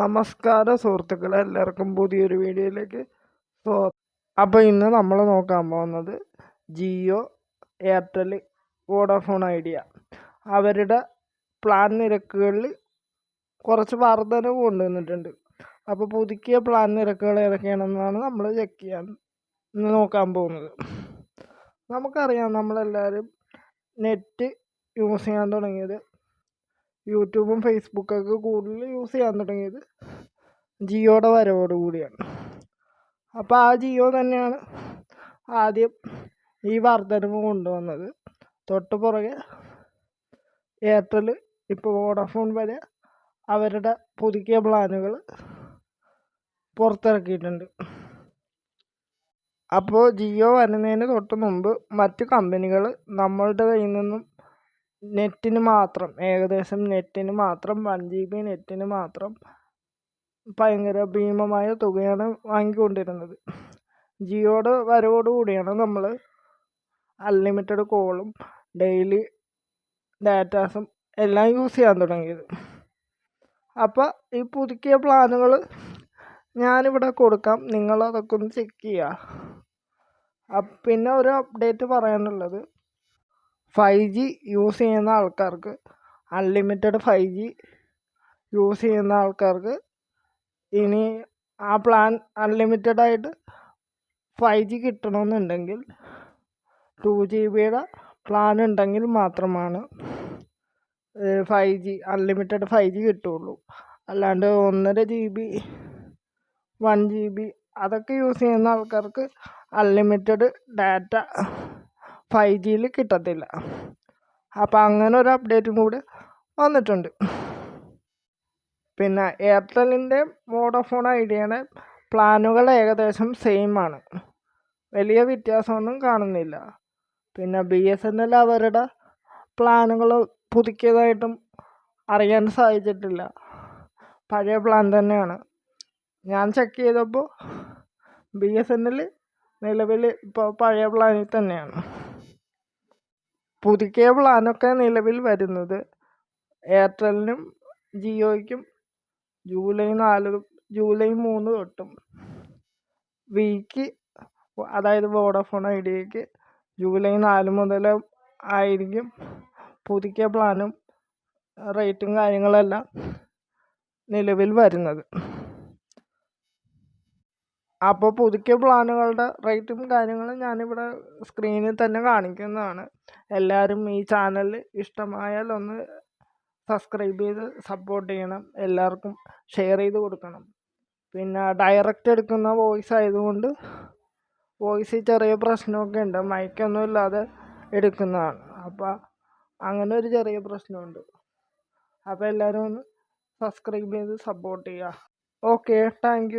നമസ്കാരം സുഹൃത്തുക്കളെ എല്ലാവർക്കും പുതിയൊരു വീഡിയോയിലേക്ക് സോ അപ്പോൾ ഇന്ന് നമ്മൾ നോക്കാൻ പോകുന്നത് ജിയോ എയർടെൽ വോഡഫോൺ ഐഡിയ. അവരുടെ പ്ലാൻ നിരക്കുകളിൽ കുറച്ച് വർധനവ് കൊണ്ടുവന്നിട്ടുണ്ട്. അപ്പോൾ പുതുക്കിയ പ്ലാൻ നിരക്കുകൾ ഏതൊക്കെയാണെന്നാണ് നമ്മൾ ചെക്ക് ചെയ്യാൻ നോക്കാൻ പോകുന്നത്. നമുക്കറിയാം നമ്മളെല്ലാവരും നെറ്റ് യൂസ് ചെയ്യാൻ തുടങ്ങിയത് യൂട്യൂബും ഫേസ്ബുക്കൊക്കെ കൂടുതൽ യൂസ് ചെയ്യാൻ തുടങ്ങിയത് ജിയോയുടെ വരവോട് കൂടിയാണ്. അപ്പോൾ ആ ജിയോ തന്നെയാണ് ആദ്യം ഈ വർധനവ് കൊണ്ടുവന്നത്. തൊട്ട് പുറകെ എയർടെൽ ഇപ്പോൾ വോഡഫോൺ വരെ അവരുടെ പുതുക്കിയ പ്ലാനുകൾ പുറത്തിറക്കിയിട്ടുണ്ട്. അപ്പോൾ ജിയോ വരുന്നതിന് തൊട്ട് മുമ്പ് മറ്റ് കമ്പനികൾ നമ്മളുടെ കയ്യിൽ നിന്നും നെറ്റിന് മാത്രം ഏകദേശം നെറ്റിന് മാത്രം വൺ ജി ബി നെറ്റിന് മാത്രം ഭയങ്കര ഭീമമായ തുകയാണ് വാങ്ങിക്കൊണ്ടിരുന്നത്. ജിയോയുടെ വരവോടുകൂടിയാണ് നമ്മൾ അൺലിമിറ്റഡ് കോളും ഡെയിലി ഡാറ്റാസും എല്ലാം യൂസ് ചെയ്യാൻ തുടങ്ങിയത്. അപ്പോൾ ഈ പുതുക്കിയ പ്ലാനുകൾ ഞാനിവിടെ കൊടുക്കാം നിങ്ങളതൊക്കെ ഒന്ന് ചെക്ക് ചെയ്യുക പിന്നെ ഒരു അപ്ഡേറ്റ് പറയാനുള്ളത് ഫൈവ് ജി യൂസ് ചെയ്യുന്ന ആൾക്കാർക്ക് അൺലിമിറ്റഡ് ഫൈവ് ജി യൂസ് ചെയ്യുന്ന ആൾക്കാർക്ക് ഇനി ആ പ്ലാൻ അൺലിമിറ്റഡ് ആയിട്ട് ഫൈവ് ജി കിട്ടണമെന്നുണ്ടെങ്കിൽ ടു ജി ബിയുടെ പ്ലാൻ ഉണ്ടെങ്കിൽ മാത്രമാണ് five G unlimited five G കിട്ടുള്ളൂ. അല്ലാണ്ട് ഒന്നര G B one G B അതൊക്കെ യൂസ് ചെയ്യുന്ന ആൾക്കാർക്ക് അൺലിമിറ്റഡ് ഡാറ്റ ഫൈവ് ജിയിൽ കിട്ടത്തില്ല. അപ്പോൾ അങ്ങനെ ഒരു അപ്ഡേറ്റും കൂടെ വന്നിട്ടുണ്ട്. പിന്നെ എയർടെല്ലിന്റെ വോഡഫോൺ ഐഡിയയുടെ പ്ലാനുകൾ ഏകദേശം സെയിം ആണ് വലിയ വ്യത്യാസമൊന്നും കാണുന്നില്ല. പിന്നെ ബി എസ് എൻ എൽ അവരുടെ പ്ലാനുകൾ പുതുക്കിയതായിട്ടും അറിയാൻ സാധിച്ചിട്ടില്ല. പഴയ പ്ലാൻ തന്നെയാണ്. ഞാൻ ചെക്ക് ചെയ്തപ്പോൾ ബി എസ് എൻ എൽ നിലവിൽ ഇപ്പോൾ പഴയ പ്ലാനിൽ തന്നെയാണ്. പുതുക്കിയ പ്ലാനൊക്കെ നിലവിൽ വരുന്നത്. എയർടെല്ലിനും ജിയോയ്ക്കും ജൂലൈ നാല് ജൂലൈ മൂന്ന് തൊട്ടും. വിക്ക് അതായത് വോഡഫോൺ ഐഡിയക്ക് ജൂലൈ നാല് മുതൽ ആയിരിക്കും പുതുക്കിയ പ്ലാനും റേറ്റും കാര്യങ്ങളെല്ലാം നിലവിൽ വരുന്നത്. അപ്പോൾ പുതുക്കിയ പ്ലാനുകളുടെ റേറ്റും കാര്യങ്ങളും ഞാനിവിടെ സ്ക്രീനിൽ തന്നെ കാണിക്കുന്നതാണ്. എല്ലാവരും ഈ ചാനൽ ഇഷ്ടമായാൽ ഒന്ന് സബ്സ്ക്രൈബ് ചെയ്ത് സപ്പോർട്ട് ചെയ്യണം. എല്ലാവർക്കും ഷെയർ ചെയ്ത് കൊടുക്കണം. പിന്നെ ഡയറക്റ്റ് എടുക്കുന്ന വോയിസ് ആയതുകൊണ്ട് വോയിസിൽ ചെറിയ പ്രശ്നമൊക്കെ ഉണ്ട്. മൈക്കൊന്നും ഇല്ലാതെ എടുക്കുന്നതാണ്. അപ്പോൾ അങ്ങനെ ഒരു ചെറിയ പ്രശ്നമുണ്ട്. അപ്പോൾ എല്ലാവരും ഒന്ന് സബ്സ്ക്രൈബ് ചെയ്ത് സപ്പോർട്ട് ചെയ്യുക. Okay thank